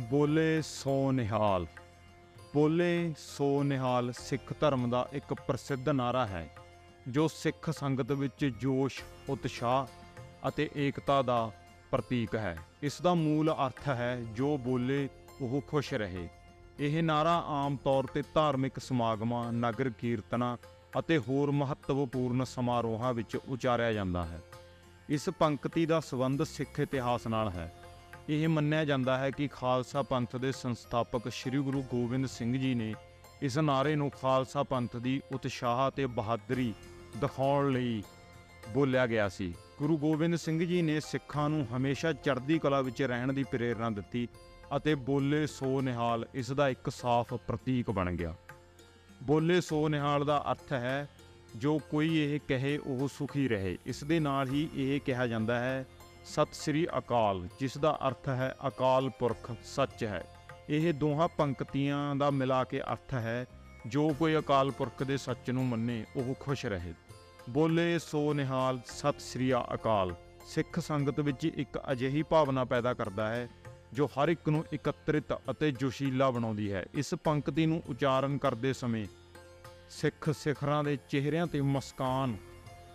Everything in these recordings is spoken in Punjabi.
ਬੋਲੇ ਸੋ ਨਿਹਾਲ, ਬੋਲੇ ਸੋ ਨਿਹਾਲ ਸਿੱਖ ਧਰਮ ਦਾ ਇੱਕ ਪ੍ਰਸਿੱਧ ਨਾਰਾ ਹੈ, ਜੋ ਸਿੱਖ ਸੰਗਤ ਵਿੱਚ ਜੋਸ਼, ਉਤਸ਼ਾਹ ਅਤੇ ਏਕਤਾ ਦਾ ਪ੍ਰਤੀਕ ਹੈ। ਇਸ ਦਾ ਮੂਲ ਅਰਥ ਹੈ ਜੋ ਬੋਲੇ ਉਹ ਖੁਸ਼ ਰਹੇ। ਇਹ ਨਾਰਾ ਆਮ ਤੌਰ ਤੇ ਧਾਰਮਿਕ ਸਮਾਗਮਾਂ, ਨਗਰ ਕੀਰਤਨਾਂ ਅਤੇ ਹੋਰ ਮਹੱਤਵਪੂਰਨ ਸਮਾਰੋਹਾਂ ਵਿੱਚ ਉਚਾਰਿਆ ਜਾਂਦਾ ਹੈ। ਇਸ ਪੰਕਤੀ ਦਾ ਸੰਬੰਧ ਸਿੱਖ ਇਤਿਹਾਸ ਨਾਲ ਹੈ। ਇਹ ਮੰਨਿਆ ਜਾਂਦਾ ਹੈ ਕਿ ਖਾਲਸਾ ਪੰਥ ਦੇ ਸੰਸਥਾਪਕ ਸ੍ਰੀ ਗੁਰੂ ਗੋਬਿੰਦ ਸਿੰਘ ਜੀ ਨੇ ਇਸ ਨਾਰੇ ਨੂੰ ਖਾਲਸਾ ਪੰਥ ਦੀ ਉਤਸ਼ਾਹ ਅਤੇ ਬਹਾਦਰੀ ਦਿਖਾਉਣ ਲਈ ਬੋਲਿਆ ਗਿਆ ਸੀ। ਗੁਰੂ ਗੋਬਿੰਦ ਸਿੰਘ ਜੀ ਨੇ ਸਿੱਖਾਂ ਨੂੰ ਹਮੇਸ਼ਾ ਚੜ੍ਹਦੀ ਕਲਾ ਵਿੱਚ ਰਹਿਣ ਦੀ ਪ੍ਰੇਰਣਾ ਦਿੱਤੀ ਅਤੇ ਬੋਲੇ ਸੋ ਨਿਹਾਲ ਇਸ ਦਾ ਇੱਕ ਸਾਫ਼ ਪ੍ਰਤੀਕ ਬਣ ਗਿਆ। ਬੋਲੇ ਸੋ ਨਿਹਾਲ ਦਾ ਅਰਥ ਹੈ, ਜੋ ਕੋਈ ਇਹ ਕਹੇ ਉਹ ਸੁਖੀ ਰਹੇ। ਇਸ ਦੇ ਨਾਲ ਹੀ ਇਹ ਕਿਹਾ ਜਾਂਦਾ ਹੈ ਸਤਿ ਸ੍ਰੀ ਅਕਾਲ, ਜਿਸ ਦਾ ਅਰਥ ਹੈ ਅਕਾਲ ਪੁਰਖ, ਸੱਚ ਹੈ। ਇਹ ਦੋਹਾਂ ਪੰਕਤੀਆਂ ਦਾ ਮਿਲਾ ਕੇ ਅਰਥ ਹੈ, ਜੋ ਕੋਈ ਅਕਾਲ ਪੁਰਖ ਦੇ ਸੱਚ ਨੂੰ ਮੰਨੇ, ਉਹ ਖੁਸ਼ ਰਹੇ। ਬੋਲੇ ਸੋ ਨਿਹਾਲ, ਸਤਿ ਸ੍ਰੀ ਅਕਾਲ। ਸਿੱਖ ਸੰਗਤ ਵਿੱਚ ਇੱਕ ਅਜਿਹੀ ਭਾਵਨਾ ਪੈਦਾ ਕਰਦਾ ਹੈ, ਜੋ ਹਰ ਇੱਕ ਨੂੰ ਇਕੱਤਰਿਤ ਅਤੇ ਜੋਸ਼ੀਲਾ ਬਣਾਉਂਦੀ ਹੈ। ਇਸ ਪੰਕਤੀ ਨੂੰ ਉਚਾਰਨ ਕਰਦੇ ਸਮੇਂ ਸਿੱਖ ਸਿਖਰਾਂ ਦੇ ਚਿਹਰਿਆਂ ਤੇ ਮੁਸਕਾਨ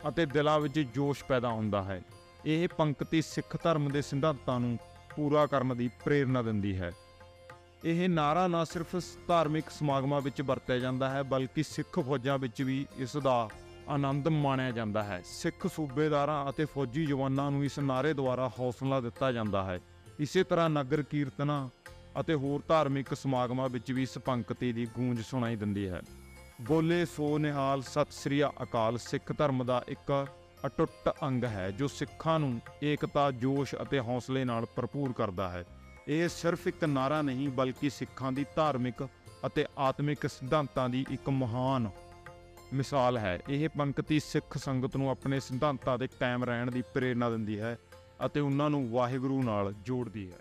ਅਤੇ ਦਿਲਾਂ ਵਿੱਚ ਜੋਸ਼ ਪੈਦਾ ਹੁੰਦਾ ਹੈ। ਇਹ ਪੰਕਤੀ ਸਿੱਖ ਧਰਮ ਦੇ ਸਿਧਾਂਤਾਂ ਨੂੰ ਪੂਰਾ ਕਰਨ ਦੀ ਪ੍ਰੇਰਣਾ ਦਿੰਦੀ ਹੈ। ਇਹ ਨਾਰਾ ਨਾ ਸਿਰਫ ਧਾਰਮਿਕ ਸਮਾਗਮਾਂ ਵਿੱਚ ਵਰਤਿਆ ਜਾਂਦਾ ਹੈ, ਬਲਕਿ ਸਿੱਖ ਫੌਜਾਂ ਵਿੱਚ ਵੀ ਇਸ ਦਾ ਆਨੰਦ ਮਾਣਿਆ ਜਾਂਦਾ ਹੈ। ਸਿੱਖ ਸੂਬੇਦਾਰਾਂ ਅਤੇ ਫੌਜੀ ਜਵਾਨਾਂ ਨੂੰ ਇਸ ਨਾਰੇ ਦੁਆਰਾ ਹੌਸਲਾ ਦਿੱਤਾ ਜਾਂਦਾ ਹੈ। ਇਸੇ ਤਰ੍ਹਾਂ ਨਗਰ ਕੀਰਤਨਾਂ ਅਤੇ ਹੋਰ ਧਾਰਮਿਕ ਸਮਾਗਮਾਂ ਵਿੱਚ ਵੀ ਇਸ ਪੰਕਤੀ ਦੀ ਗੂੰਜ ਸੁਣਾਈ ਦਿੰਦੀ ਹੈ। ਬੋਲੇ ਸੋ ਨਿਹਾਲ ਸਤਿ ਸ੍ਰੀ ਅਕਾਲ, ਸਿੱਖ ਧਰਮ ਦਾ ਇੱਕ ਅਟੁੱਟ ਅੰਗ ਹੈ, ਜੋ ਸਿੱਖਾਂ ਨੂੰ ਏਕਤਾ, ਜੋਸ਼ ਅਤੇ ਹੌਸਲੇ ਨਾਲ ਭਰਪੂਰ ਕਰਦਾ ਹੈ। ਇਹ ਸਿਰਫ ਇੱਕ ਨਾਰਾ ਨਹੀਂ, ਬਲਕਿ ਸਿੱਖਾਂ ਦੀ ਧਾਰਮਿਕ ਅਤੇ ਆਤਮਿਕ ਸਿਧਾਂਤਾਂ ਦੀ ਇੱਕ ਮਹਾਨ ਮਿਸਾਲ ਹੈ। ਇਹ ਪੰਕਤੀ ਸਿੱਖ ਸੰਗਤ ਨੂੰ ਆਪਣੇ ਸਿਧਾਂਤਾਂ ਦੇ ਕਾਇਮ ਰਹਿਣ ਦੀ ਪ੍ਰੇਰਣਾ ਦਿੰਦੀ ਹੈ ਅਤੇ ਉਹਨਾਂ ਨੂੰ ਵਾਹਿਗੁਰੂ ਨਾਲ ਜੋੜਦੀ ਹੈ।